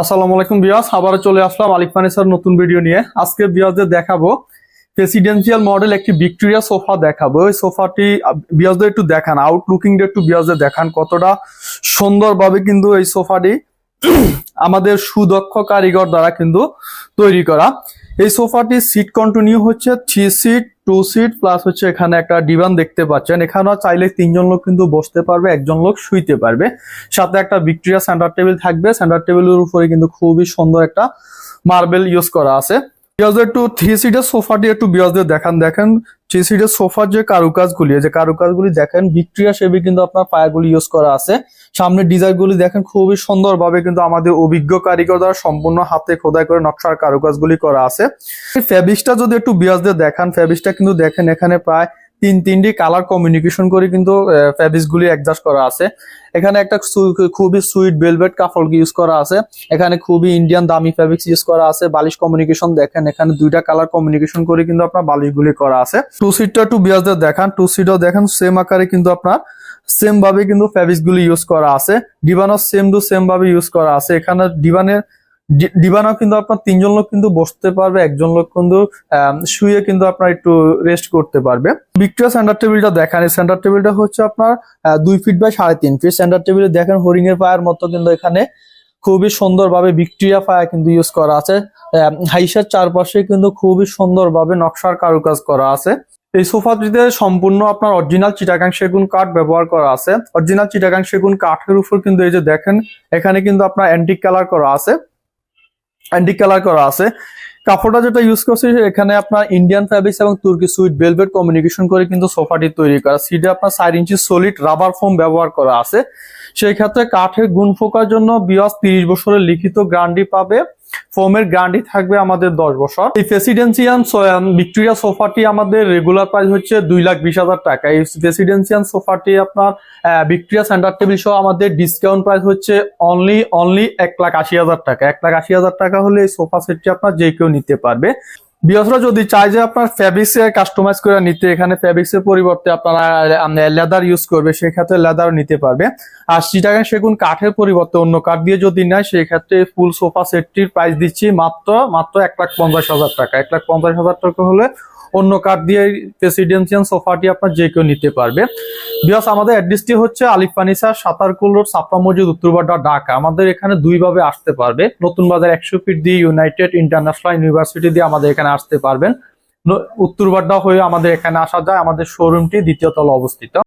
আসসালামু আলাইকুম বিয়াস আবার চলে আসলাম আলিফ ফার্নিচার নতুন ভিডিও নিয়ে। আজকে বিয়াসদের দেখাবো প্রেসিডেন্সিয়াল মডেল একটি ভিক্টোরিয়া সোফা দেখাবো। ওই সোফাটি বিয়াসদের একটু দেখান আউটলুকিং একটু বিয়াসদের দেখান কতটা সুন্দরভাবে কিন্তু এই সোফাটি আমাদের সুদক্ষ কারিগর দ্বারা কিন্তু তৈরি করা। এই সোফাটি সিট কন্টিনিউ হচ্ছে three seat two seat plus হচ্ছে এখানে একটা ডিভান দেখতে পাচ্ছেন। এখানেও চাইলে তিনজন লোক কিন্তু বসতে পারবে, একজন লোক শুইতে পারবে। সাথে একটা ভিক্টোরিয়া সেন্টার টেবিল থাকবে। সেন্টার টেবিলের উপরে কিন্তু খুবই সুন্দর একটা মার্বেল ইউজ করা আছে। বিয়াজদের একটু থ্রি সিটের সোফাটি একটু বিয়াজদের দেখান, দেখেন থ্রি সিটের সোফার যে কারুকাজগুলি যে কারুকাজগুলি দেখেন ভিক্টোরিয়া শেপে কিন্তু আপনার পায়াগুলি ইউজ করা আছে। সামনের ডিজাইনগুলি দেখেন খুবই সুন্দরভাবে কিন্তু আমাদের অভিজ্ঞ কারিগর দ্বারা সম্পূর্ণ হাতে খোদাই করে নকশার কারুকাজগুলি করা আছে। ফ্যাবিক্সটা যদি একটু বিয়াজদের দেখান ফ্যাবিক্সটা কিন্তু দেখেন এখানে প্রায় তিন তিনটি কালার কমিউনিকেশন করে কিন্তু গুলি অ্যাডজাস্ট করা আছে। এখানে একটা খুবই সুইট বেলভেট কাপড় ইউজ করা আছে। এখানে খুবই ইন্ডিয়ান দামি ফ্যাব্রিক্স ইউজ করা আছে। বালিশ কমিউনিকেশন দেখেন, এখানে দুইটা কালার কমিউনিকেশন করে কিন্তু আপনার বালিশগুলি করা আছে। টু সিটটা টু বিয়াসদের দেখান। টু সিটও দেখেন সেম আকারে কিন্তু আপনার সেম ভাবে কিন্তু গুলি ইউজ করা আছে। ডিভানও সেম টু সেম ভাবে ইউজ করা আছে। এখানে ডিভানের ডি- ডিভানও কিন্তু আপনার তিনজন লোক কিন্তু বসতে পারবে, একজন লোক কিন্তু শুয়ে কিন্তু আপনার একটু রেস্ট করতে পারবে। ভিক্টোরিয়া সেন্টার টেবিলটা দেখেন, এই সেন্টার টেবিলটা হচ্ছে আপনার দুই ফিট বাই সাড়ে তিন ফিট সেন্টার টেবিলে দেখেন হরিং এর পায়ের মতো কিন্তু এখানে খুবই সুন্দরভাবে ভিক্টোরিয়া পায়া কিন্তু ইউজ করা আছে। হাইসার চারপাশে কিন্তু খুবই সুন্দরভাবে নকশার কারুকাজ করা আছে। এই সোফাটিতে সম্পূর্ণ আপনার অরিজিনাল চিটাগাং সেগুন কাঠ ব্যবহার করা আছে। অরিজিনাল চিটাগাং সেগুন কাঠের উপর কিন্তু এই যে দেখেন, এখানে কিন্তু আপনার অ্যান্টিক কালার করা আছে। অ্যান্টিক কালার করা আছে। কাপড়টা যেটা ইউজ করছি, এখানে আপনার ইন্ডিয়ান ফ্যাব্রিক্স এবং তুর্কি সুইট বেলভেট কমিউনিকেশন করে কিন্তু সোফাটি তৈরি করা। সিটে আপনার চার ইঞ্চি সলিড রাবার ফোম ব্যবহার করা আছে। সেই ক্ষেত্রে কাঠের গুণ ফোকার জন্য বিয়াস তিরিশ বছরের লিখিত গ্রান্ডি পাবে। ফোমের গ্যারান্টি থাকবে আমাদের দশ বছর। এই প্রেসিডেন্সিয়ান ভিক্টোরিয়া সোফাটি আমাদের রেগুলার প্রাইস হচ্ছে দুই লাখ বিশ হাজার টাকা। এই প্রেসিডেন্সিয়ান সোফাটি আপনার ভিক্টোরিয়া সেন্টার টেবিল সহ আমাদের ডিসকাউন্ট প্রাইস হচ্ছে অনলি অনলি এক লাখ আশি হাজার টাকা। এক লাখ আশি হাজার টাকা হলে এই সোফা সেটটি আপনার যে কেউ নিতে পারবে। বিয়সরা, যদি চায় যে আপনার ফ্যাব্রিক্স কাস্টমাইজ করে নিতে, এখানে ফ্যাব্রিক্স এর পরিবর্তে আপনারা লেদার ইউজ করবে, সেক্ষেত্রে লেদার নিতে পারবে। আর চিটাগাং সেগুন কাঠের পরিবর্তে অন্য কাঠ দিয়ে যদি নেয়, সেক্ষেত্রে ফুল সোফা সেটটির প্রাইস দিচ্ছি মাত্র মাত্র এক লাখ পঞ্চাশ হাজার টাকা। এক লাখ পঞ্চাশ হাজার টাকা হলে অন্য কাঠ দিয়ে প্রেসিডেন্সিয়াল সোফাটি আপনার যে কেউ নিতে পারবে। বিকজ আমাদের অ্যাড্রেসটি হচ্ছে আলিফ ফার্নিচার সাতারকুল রোড, সাপ্পা মসজিদ, উত্তরবাড্ডা, ঢাকা। আমাদের এখানে দুইভাবে আসতে পারবে। নতুন বাজার একশো ফিট দিয়ে ইউনাইটেড ইন্টারন্যাশনাল ইউনিভার্সিটি দিয়ে আমাদের এখানে আসতে পারবেন। উত্তরবাড্ডা হয়ে আমাদের এখানে আসা যায়। আমাদের শোরুমটি দ্বিতীয় তলা অবস্থিত।